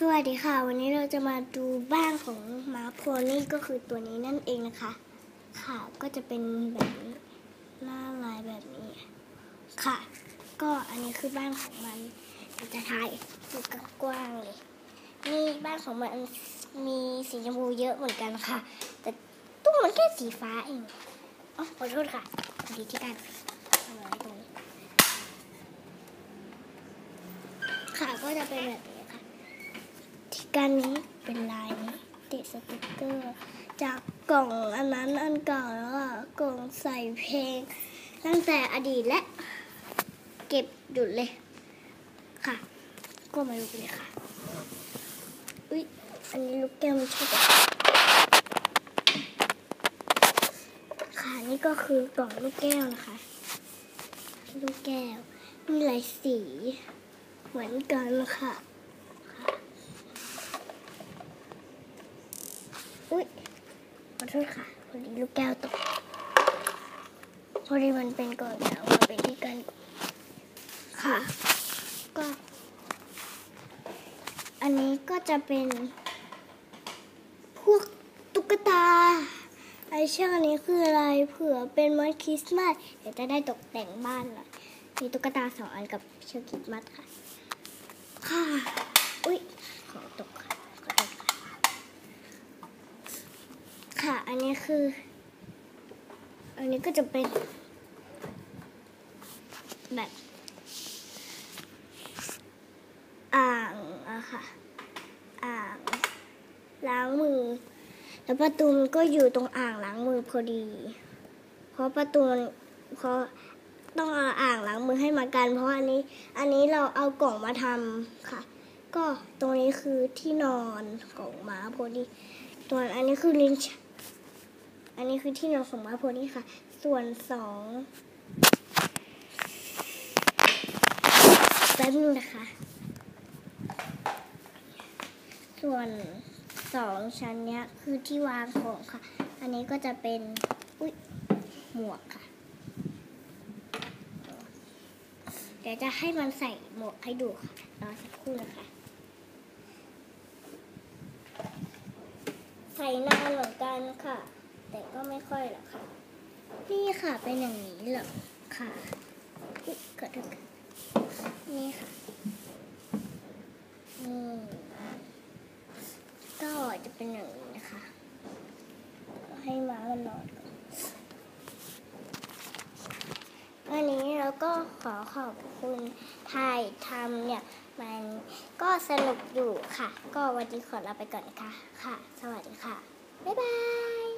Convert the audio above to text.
สวัสดีค่ะ วันนี้เราจะมาดูบ้านของม้าโพนี่ก็คือตัวนี้นั่นเองนะคะ ค่ะก็จะเป็นแบบนี้หน้าลายแบบนี้ค่ะ ก็อันนี้คือบ้านของมันจะถ่ายดูกว้างเลยนี่บ้านของมันมีสีชมพูเยอะเหมือนกันค่ะ แต่ตู้มันแค่สีฟ้าเองอ๋อขอโทษค่ะดีที่กันเอาไว้ตรงนี้ค่ะก็จะเป็นแบบ การนี้เป็นลายนี้ ติดสติกเกอร์ จากกล่องอันนั้นอันเก่าแล้วอะกล่องใส่เพลง ตั้งแต่อดีตและเก็บหยุดเลยค่ะ ก็มาดูกันเลยค่ะอุ้ยอันนี้ลูกแก้วมันชอบค่ะนี่ก็คือกล่องลูกแก้วนะคะ ลูกแก้วมีหลายสีเหมือนกันค่ะ อุ้ยขอโทษค่ะพอดีลูกแก้วตกพอดีมันเป็นก่อนแล้วมันเป็นที่กันค่ะ ก็ อันนี้ก็จะเป็น พวกตุ๊กตา ไอเชือกอันนี้คืออะไรเผื่อเป็นวันคริสต์มาสเดี๋ยวจะได้ตกแต่งบ้านหน่อยมีตุ๊กตาสองอันกับเชือกคริสต์มาสค่ะ ค่ะ อุ้ยของตกค่ะขอโทษค่ะ ค่ะ อั นนี้คือ อันนี้ก็จะเป็นแบบอ่างอะค่ะ อ่างล้างมือ แล้วประตูมันก็อยู่ตรงอ่างล้างมือพอดี เพราะประตูเพราะต้องเอาอ่างล้างมือให้มากัน เพราะอันนี้ อันนี้เราเอากล่องมาทำค่ะ ก็ตรงนี้คือที่นอนของหมาพอดีส่วนอันนี้คือลิ้นชัก อันนี้คือที่นอนของม้าโพนี่ค่ะ ส่วนสองแป๊บนึงนะคะ ส่วนสองชั้นเนี้ยคือที่วางของค่ะ อันนี้ก็จะเป็นอุ้ยหมวกค่ะ เดี๋ยวจะให้มันใส่หมวกให้ดูค่ะรอสักครู่นะคะ ใส่นานเหมือนกันค่ะ แต่ก็ไม่ค่อยหรอกค่ะ นี่ค่ะเป็นอย่างนี้เหรอค่ะอุ๊ยขอโทษค่ะนี่ค่ะนี่ก็จะเป็นอย่างนี้นะคะให้ม้ามันนอนก่อนวันนี้เราก็ขอขอบคุณถ่ายทำเนี่ย มันก็สนุกอยู่ค่ะ ก็วันนี้ขอลาไปก่อนนะคะค่ะ สวัสดีค่ะ บ๊ายบาย